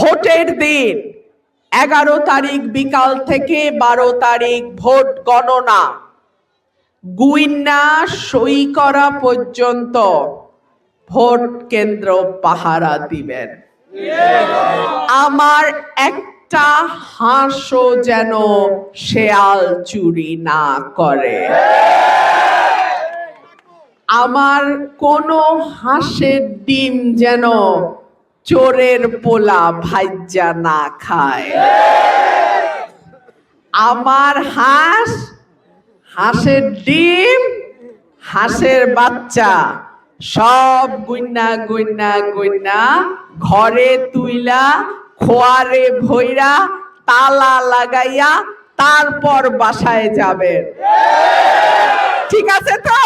ভোটের দিন। এগারো তারিখ বিকাল থেকে বারো তারিখ ভোট গণনা। গুইন্না সই করা পর্যন্ত ভোট কেন্দ্র পাহারা দিবেন। আমার একটা হাঁসও যেন শেয়াল চুরি না করে। আমার কোনো হাঁসের ডিম যেন চোরের পোলা ভাজ্যা না খায়। আমার হাঁস, হাঁসের ডিম, হাঁসের বাচ্চা, সব গুইনা গুইনা গুইনা ঘরে তুইলা, খোয়ারে ভইরা, তালা লাগাইয়া তারপর বাসায় যাবেন ঠিক আছে তো?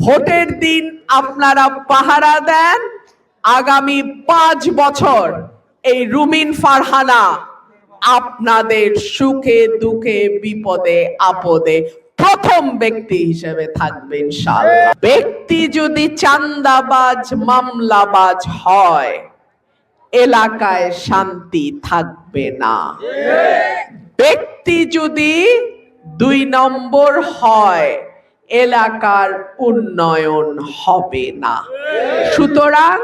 ভোটের দিন আপনারা পাহারা দেন আগামী পাঁচ বছর এই রুমিন ফারহানা আপনাদের সুখে দুঃখে বিপদে আপদে প্রথম ব্যক্তি হিসেবে থাকবেন ব্যক্তি যদি চান্দাবাজ, মামলাবাজ হয়, এলাকায় শান্তি থাকবে না। ব্যক্তি যদি দুই নম্বর হয়, এলাকার উন্নয়ন হবে না। সুতরাং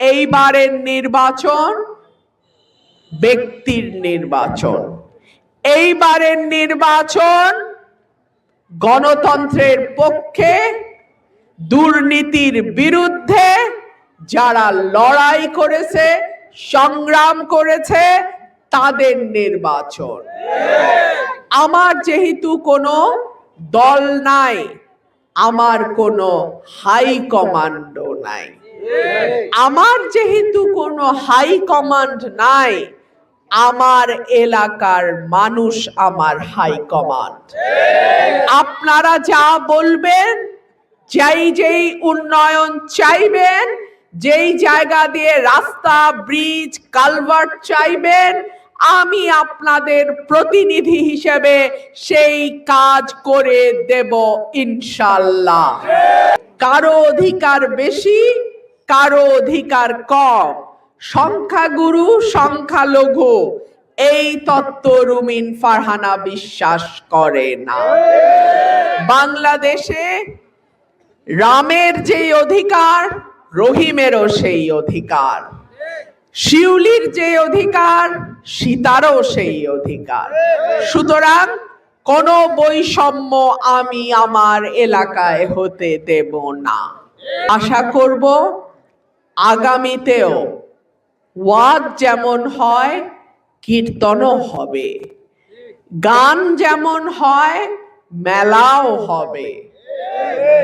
এইবারের নির্বাচন ব্যক্তির নির্বাচন। এইবারের নির্বাচন গণতন্ত্রের পক্ষে, দুর্নীতির বিরুদ্ধে যারা লড়াই করেছে, সংগ্রাম করেছে, তাদের নির্বাচন। আমার যেহেতু কোনো দল নাই, আমার কোনো হাই কমান্ডও নাই। আমার যেহেতু কোনো হাই কমান্ড নাই, আমার এলাকার মানুষ আমার হাই কমান্ড আপনারা যা বলবেন, যেই যেই উন্নয়ন চাইবেন, যেই জায়গা দিয়ে রাস্তা ব্রিজ কালভার্ট চাইবেন, আমি আপনাদের প্রতিনিধি হিসেবে সেই কাজ করে দেব ইনশাল্লাহ কারও অধিকার বেশি কারও অধিকার কম সংখ্যাগুরু, সংখ্যালঘু, এই তত্ত্ব রুমিন ফারহানা বিশ্বাস করে না। বাংলাদেশে রামের যেই অধিকার, রহিমেরও সেই অধিকার। শিউলির যে অধিকার, সীতারও সেই অধিকার। সুতরাং কোনো বৈষম্য আমি আমার এলাকায় হতে দেব না। আশা করব আগামীতেও ওয়াদ যেমন হয়, কীর্তনও হবে। গান যেমন হয়, মেলাও হবে।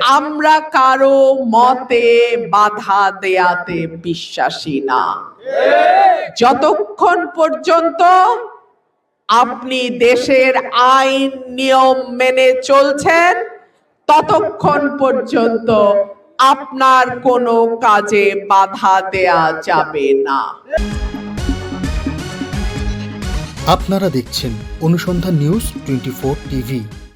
আমরা কারও মতে বাধা দেয়াতে বিশ্বাসী না। যতক্ষণ পর্যন্ত আপনি দেশের আইন, নিয়ম মেনে চলছেন, ততক্ষণ পর্যন্ত আপনার কোনো কাজে বাধা দেয়া যাবে না। আপনারা দেখছেন অনুসন্ধান নিউজ টোয়েন্টি টিভি।